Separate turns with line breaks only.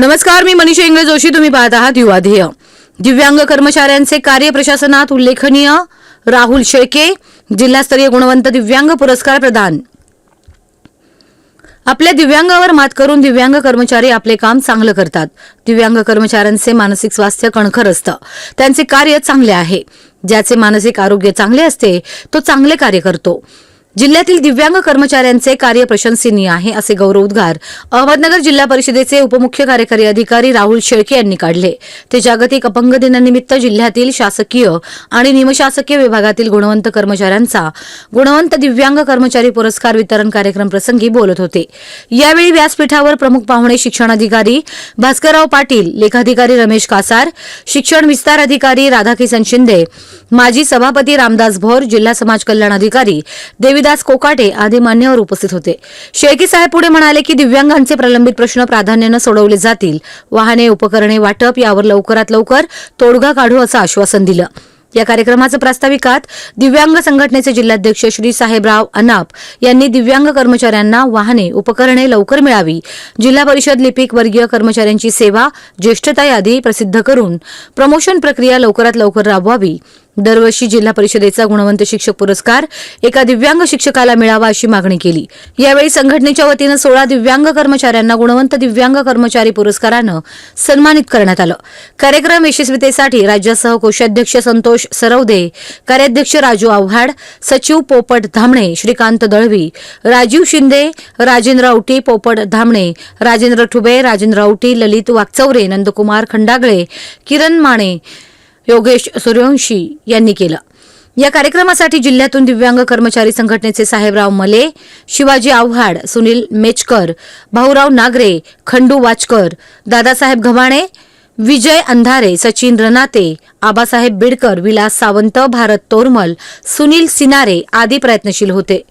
नमस्कार मी मनीषा इंग्रज जोशी. तुम्ही पाहत आहात युवा ध्येय. दिव्यांग कर्मचाऱ्यांचे कार्य प्रशासनात उल्लेखनीय. राहुल शेळके जिल्हास्तरीय गुणवंत दिव्यांग पुरस्कार प्रदान. आपल्या दिव्यांगावर मात करून दिव्यांग कर्मचारी आपले काम चांगलं करतात. दिव्यांग कर्मचाऱ्यांचे मानसिक स्वास्थ्य कणखर असतं. त्यांचे कार्य चांगले आहे. ज्याचे मानसिक आरोग्य चांगले असते तो चांगले कार्य करतो. जिल्ह्यातील दिव्यांग कर्मचाऱ्यांचे कार्य प्रशंसनीय आहे असे गौरवोद्गार अहमदनगर जिल्हा परिषदेचे उपमुख्य कार्यकारी अधिकारी राहुल शेळके यांनी काढले. ते जागतिक अपंग दिनानिमित्त जिल्ह्यातील शासकीय आणि निमशासकीय विभागातील गुणवंत कर्मचाऱ्यांचा गुणवंत दिव्यांग कर्मचारी पुरस्कार वितरण कार्यक्रम प्रसंगी बोलत होते. यावेळी व्यासपीठावर प्रमुख पाहुणे शिक्षणाधिकारी भास्करराव पाटील लेखाधिकारी रमेश कासार शिक्षण विस्तार अधिकारी राधाकिसन शिंदे माजी सभापती रामदास भोर जिल्हा समाज कल्याण अधिकारी देवी देवीदास कोकाटे आदी मान्यवर उपस्थित होते. शेळके साहेब पुढे म्हणाले की दिव्यांगांचे प्रलंबित प्रश्न प्राधान्यानं सोडवले जातील. वाहने उपकरणे वाटप यावर लवकरात लवकर तोडगा काढू असं आश्वासन दिलं. या कार्यक्रमाचं प्रास्ताविकात दिव्यांग संघटनेचे जिल्हाध्यक्ष श्री साहेबराव अनाप यांनी दिव्यांग कर्मचाऱ्यांना वाहने उपकरणे लवकर मिळावी. जिल्हा परिषद लिपिक वर्गीय कर्मचाऱ्यांची सेवा ज्येष्ठता यादी प्रसिद्ध करून प्रमोशन प्रक्रिया लवकरात लवकर राबवावी. दरवर्षी जिल्हा परिषदेचा गुणवंत शिक्षक पुरस्कार एका दिव्यांग शिक्षकाला मिळावा अशी मागणी केली. यावेळी संघटनेच्या वतीनं सोळा दिव्यांग कर्मचाऱ्यांना गुणवंत दिव्यांग कर्मचारी पुरस्कारानं सन्मानित करण्यात आलं. कार्यक्रम यशस्वीतेसाठी राज्यासह कोषाध्यक्ष संतोष सरवदे कार्याध्यक्ष राजू आव्हाड सचिव पोपट धामणे श्रीकांत दळवी राजीव शिंदे राजेंद्र औटी पोपट धामणे राजेंद्र ठुबे राजेंद्र औटी ललित वाकचौरे नंदकुमार खंडागळे किरण माने योगेश सूर्यवंशी यांनी केलं. या कार्यक्रमासाठी जिल्ह्यातून दिव्यांग कर्मचारी संघटनेचे साहेबराव मले शिवाजी आव्हाड सुनील मेचकर भाऊराव नागरे खंडू वाचकर दादासाहेब घमाणे विजय अंधारे सचिन रनाते आबासाहेब बिडकर विलास सावंत भारत तोरमल सुनील सिनारे आदी प्रयत्नशील होते.